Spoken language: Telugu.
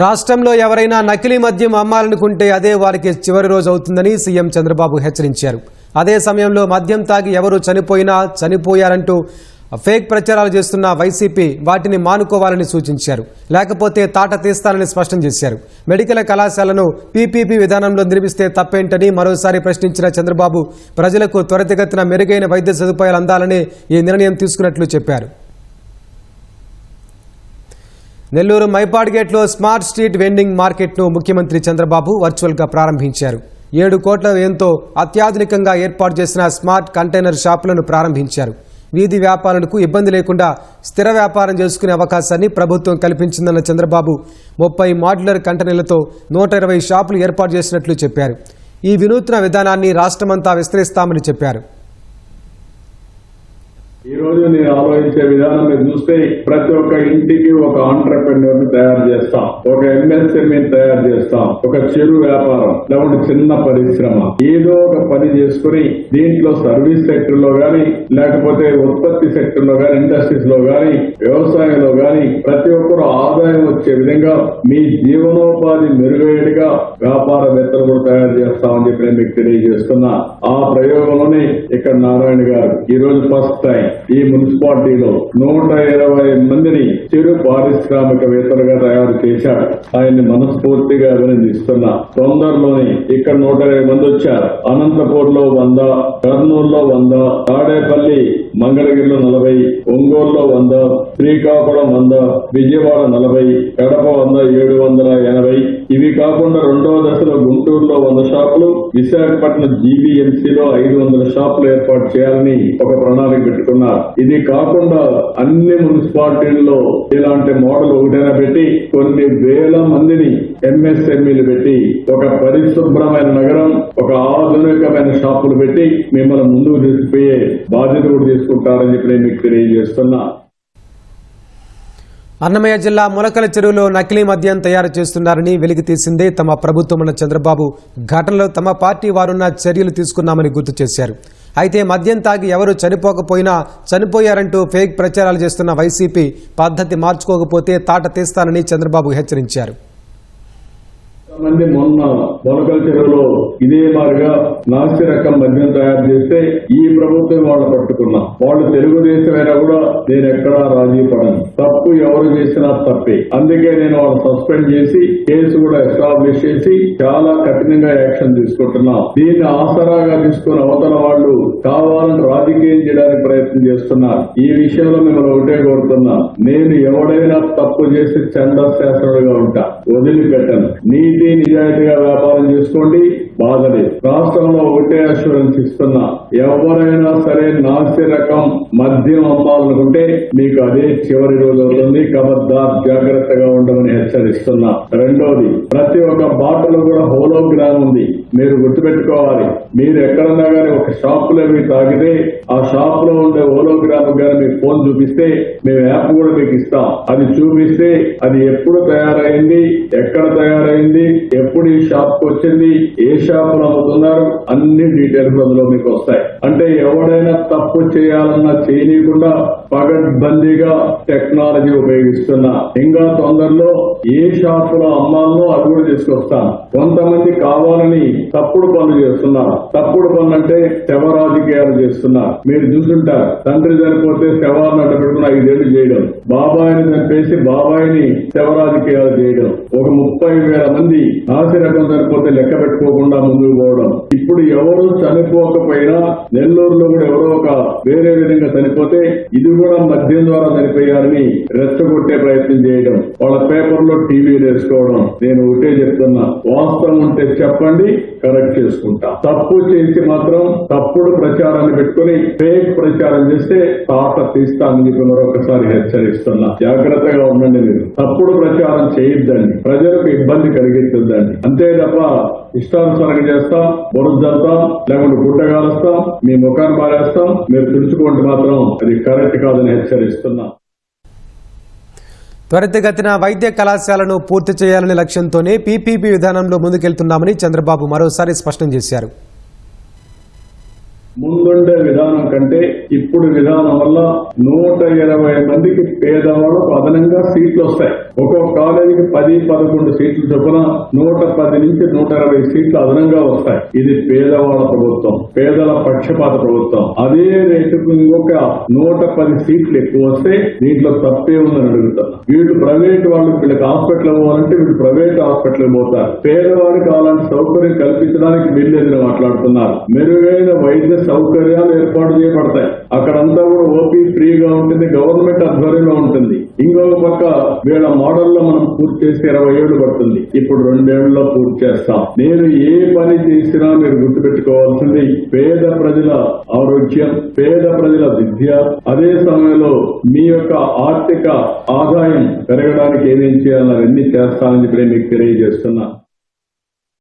రాష్ట్రంలో ఎవరైనా నకిలీ మద్యం అమ్మాలనుకుంటే అదే వారికి చివరి రోజు అవుతుందని సీఎం చంద్రబాబు హెచ్చరించారు. అదే సమయంలో మద్యం తాగి ఎవరు చనిపోయినా చనిపోయారంటూ ఫేక్ ప్రచారాలు చేస్తున్న వైసీపీ వాటిని మానుకోవాలని సూచించారు. లేకపోతే తాట తీస్తానని స్పష్టం చేశారు. మెడికల్ కళాశాలను పీపీపీ విధానంలో నిర్మిస్తే తప్పేంటని మరోసారి ప్రశ్నించిన చంద్రబాబు ప్రజలకు త్వరితగతిన మెరుగైన వైద్య సదుపాయాలు అందాలని ఈ నిర్ణయం తీసుకున్నట్లు చెప్పారు. నెల్లూరు మైపాడ్గేట్లో స్మార్ట్ స్ట్రీట్ వెండింగ్ మార్కెట్ను ముఖ్యమంత్రి చంద్రబాబు వర్చువల్గా ప్రారంభించారు. ఏడు కోట్ల వ్యయంతో అత్యాధునికంగా ఏర్పాటు చేసిన స్మార్ట్ కంటైనర్ షాపులను ప్రారంభించారు. వీధి వ్యాపారులకు ఇబ్బంది లేకుండా స్థిర వ్యాపారం చేసుకునే అవకాశాన్ని ప్రభుత్వం కల్పించిందన్న చంద్రబాబు ముప్పై మాడ్యులర్ కంటైనర్లతో నూట ఇరవై షాపులు ఏర్పాటు చేసినట్లు చెప్పారు. ఈ వినూత్న విధానాన్ని రాష్ట్రమంతా విస్తరిస్తామని చెప్పారు. ఈ రోజు నేను ఆలోచించే విధానం మీరు చూస్తే ప్రతి ఒక్క ఇంటికి ఒక ఆంటర్ప్రెన్యూర్ని తయారు చేస్తాం. ఒక ఎంఎస్ఎంఈ తయారు చేస్తాం. ఒక చిరు వ్యాపారం లేకుంటే చిన్న పరిశ్రమ. ఏదో ఒక పని చేసుకుని దీంట్లో సర్వీస్ సెక్టర్లో గాని లేకపోతే ఉత్పత్తి సెక్టర్లో గాని ఇండస్ట్రీస్లో గాని వ్యవసాయంలో గాని ప్రతి ఒక్కరు ఆదాయం వచ్చే విధంగా మీ జీవనోపాధి మెరుగయ్యేట్టుగా వ్యాపారవేత్తలు కూడా తయారు చేస్తామని చెప్పి నేను మీకు తెలియజేస్తున్నా. ఆ ప్రయోగంలోనే ఇక్కడ నారాయణ గారు ఈ రోజు ఫస్ట్ టైం. ఈ మున్సిపాలిటీలో నూట ఇరవై మందిని చిరు పారిశ్రామికవేత్తలుగా తయారు చేశారు. ఆయన్ని మనస్ఫూర్తిగా అభినందిస్తున్నా. తొందరలోనే ఇక్కడ నూట ఇరవై మంది వచ్చారు. అనంతపూర్లో వంద కర్నూలులో వంద తాడేపల్లి మంగళగిరిలో నలభై ఒంగోలులో వంద శ్రీకాకుళం వంద విజయవాడ నలభై కడప వంద ఏడు వందల ఎనభై. ఇవి కాకుండా రెండవ దశలో గుంటూరులో వంద షాపులు విశాఖపట్నం జీబీఎంసీలో ఐదు వందల షాపులు ఏర్పాటు చేయాలని ఒక ప్రణాళిక పెట్టుకున్నారు. ఇది కాకుండా అన్ని మున్సిపాలిటీల్లో ఇలాంటి మోడల్ ఒకటైనా పెట్టి కొన్ని వేల మందిని ఎంఎస్ఎంఈలు పెట్టి ఒక పరిశుభ్రమైన నగరం ఒక ఆధునికమైన షాపులు పెట్టి మిమ్మల్ని ముందుకు తీసుకుపోయే బాధ్యత కూడా తీసుకుంటారని చెప్పి నేను మీకు తెలియజేస్తున్నా. అన్నమయ్య జిల్లా ములకల చెరువులో నకిలీ మద్యం తయారు చేస్తున్నారని వెలికి తీసిందే తమ ప్రభుత్వమన్న చంద్రబాబు. ఘటనలో తమ పార్టీ వారున్న చర్యలు తీసుకున్నామని గుర్తు చేశారు. అయితే మద్యం తాగి ఎవరు చనిపోకపోయినా చనిపోయారంటూ ఫేక్ ప్రచారాలు చేస్తున్న వైసీపీ పద్ధతి మార్చుకోకపోతే తాట తీస్తానని చంద్రబాబు హెచ్చరించారు. మంది మొన్న మొలకల చెరువులో ఇదే మారిగా నాసి రకం మద్యం తయారు చేస్తే ఈ ప్రభుత్వం వాళ్ళు పట్టుకున్నాం. వాళ్ళు తెలుగుదేశమైనా కూడా నేను ఎక్కడా రాజీ పడను. తప్పు ఎవరు చేసినా తప్పే. అందుకే నేను వాళ్ళు సస్పెండ్ చేసి కేసు కూడా ఎస్టాబ్లిష్ చేసి చాలా కఠినంగా యాక్షన్ తీసుకుంటున్నాం. దీన్ని ఆసరాగా తీసుకుని అవతల వాళ్ళు కావాలని రాజకీయం చేయడానికి ప్రయత్నం చేస్తున్నారు. ఈ విషయంలో మిమ్మల్ని ఒకటే కోరుతున్నా. నేను ఎవడైనా తప్పు చేసి చండశాస్త్రుడుగా ఉంటా. వదిలిపెట్టను. నీతి నిజాయితీగా వ్యాపారం చేసుకోండి. బాధలేదు రాష్ట్రంలో ఒకటే అష్యూరెన్స్ ఇస్తున్నా ఎవరైనా సరే నాసి రకం మద్యం అమ్మాలనుకుంటే మీకు అదే చివరి రోజు అవుతుంది. కబద్దార్ జాగ్రత్తగా ఉండమని హెచ్చరిస్తున్నా. రెండోది ప్రతి ఒక్క బాటలో కూడా హోలోగ్రామ్ ఉంది. మీరు గుర్తుపెట్టుకోవాలి. మీరు ఎక్కడన్నా కానీ ఒక షాప్లో మీరు తాగితే ఆ షాప్లో ఉండే హోలోగ్రామ్ గానీ మీకు ఫోన్ చూపిస్తే మేము యాప్ కూడా మీకు ఇస్తాం. అది చూపిస్తే అది ఎప్పుడు తయారైంది ఎక్కడ తయారైంది ఎప్పుడు ఈ షాప్కు వచ్చింది ఏ షాప్ లో అమ్ముతున్నారు అన్ని డీటెయిల్స్ అందులో మీకు వస్తాయి. అంటే ఎవడైనా తప్పు చేయాలన్నా చేయనీయకుండా పగడ్బందీగా టెక్నాలజీ ఉపయోగిస్తున్నా. ఇంకా తొందరలో ఏ షాపులో అమ్మాలనో అది కూడా తీసుకొస్తాను. కొంతమంది కావాలని తప్పుడు పనులు చేస్తున్నారు. తప్పుడు పనులు అంటే శవ రాజకీయాలు చేస్తున్నారు. మీరు చూసుంటారు తండ్రి చనిపోతే శవాన్ని అడ్డ పెట్టుకుని ఐదేళ్ళు చేయడం. బాబాయిని చంపేసి బాబాయిని శవ రాజకీయాలు చేయడం. ఒక ముప్పై వేల మంది నాసి రకం చనిపోతే లెక్క పెట్టుకోకుండా ముందుకు పోవడం. ఇప్పుడు ఎవరు చనిపోకపోయినా నెల్లూరులో కూడా ఎవరో ఒక వేరే విధంగా చనిపోతే ఇది కూడా మద్యం ద్వారా చనిపోయారని రెచ్చగొట్టే ప్రయత్నం చేయడం. వాళ్ళ పేపర్లో టీవీలు వేసుకోవడం నేను ఒకటే చెప్తున్నా. వాస్తవం ఉంటే చెప్పండి కరెక్ట్ చేసుకుంటా. తప్పు చేసి మాత్రం తప్పుడు ప్రచారాన్ని పెట్టుకుని ఫేక్ ప్రచారం చేస్తే తాట తీస్తానని చెప్పి మరొకసారి హెచ్చరిస్తున్నా. జాగ్రత్తగా ఉండండి మీరు. తప్పుడు ప్రచారం చేయొద్దండి. ప్రజలకు ఇబ్బంది కలిగించొద్దండి అంతే తప్ప ఇష్టానుసారంగా చేస్తాం బొరుసు జరుతాం లేకుంటే గుడ్డ కాలుస్తాం మీ ముఖాన్ని పారేస్తాం మీరు తెలుసుకోండి మాత్రం అది కరెక్ట్ కాదని హెచ్చరిస్తున్నాం. త్వరితగతిన వైద్య కళాశాలను పూర్తి చేయాలనే లక్ష్యంతోనే పీపీపీ విధానంలో ముందుకెళ్తున్నామని చంద్రబాబు మరోసారి స్పష్టం చేశారు. ముందుండే విధానం కంటే ఇప్పుడు విధానం వల్ల నూట ఇరవై మందికి పేదవాళ్ళకు అదనంగా సీట్లు వస్తాయి. ఒక్కొక్క కాలేజీకి పది పదకొండు సీట్లు చొప్పున నూట పది నుంచి నూట ఇరవై సీట్లు అదనంగా వస్తాయి. ఇది పేదవాళ్ళ ప్రభుత్వం పేదల పక్షపాత ప్రభుత్వం. అదే రేటుకు ఇంకొక నూట పది సీట్లు ఎక్కువ వస్తే దీంట్లో తప్పే ఉందని అడుగుతున్నా వీళ్ళు ప్రైవేట్ వాళ్ళు వీళ్ళకి హాస్పిటల్ పోవాలంటే వీళ్ళు ప్రైవేట్ హాస్పిటల్ పోతారు. పేదవాడికి అలాంటి సౌకర్యం కల్పించడానికి వీళ్ళేదని మాట్లాడుతున్నారు. మెరుగైన వైద్య సౌకర్యాలు ఏర్పాటు చేయబడతాయి. అక్కడంతా కూడా ఓపీ ఫ్రీగా ఉంటుంది గవర్నమెంట్ ఆధ్వర్యంలో ఉంటుంది. ఇంకొక పక్క వీళ్ళ మోడల్లో మనం పూర్తి చేసి ఇరవై ఏళ్ళు పడుతుంది. ఇప్పుడు రెండేళ్ళలో పూర్తి చేస్తాం. నేను ఏ పని చేసినా మీరు గుర్తుపెట్టుకోవాల్సింది పేద ప్రజల ఆరోగ్యం పేద ప్రజల విద్య. అదే సమయంలో మీ యొక్క ఆర్థిక ఆదాయం పెరగడానికి ఏమేం చేయాలని అన్ని చేస్తానని చెప్పి మీకు తెలియజేస్తున్నా.